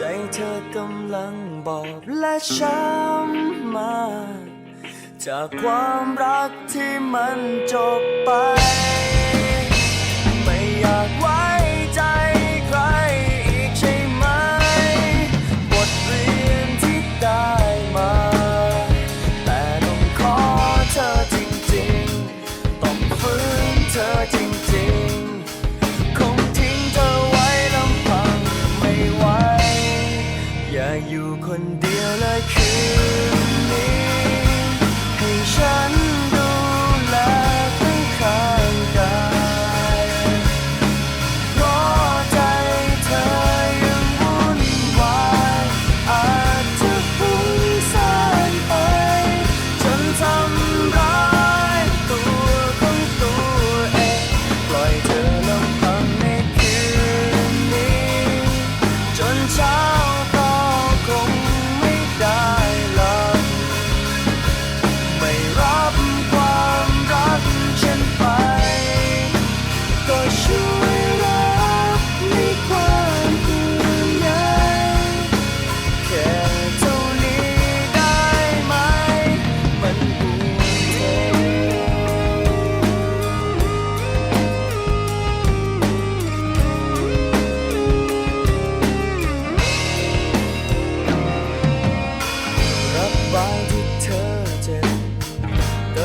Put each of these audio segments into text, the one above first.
ใจเธอกำลังบอบและช้ำมา จากความรักที่มันจบไป เดียวเลยคืนนี้ให้ฉัน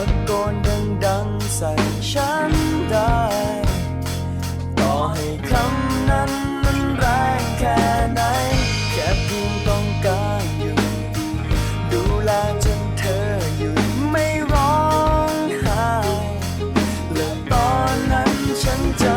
ะโกนดังดังใส่ฉันได้ ต่อให้คำนั้นมันแรงแค่ไหน แค่เพียงต้องการอยู่ ดูแลจนเธออยู่ไม่ร้องไห้และตอนนั้นฉันจะ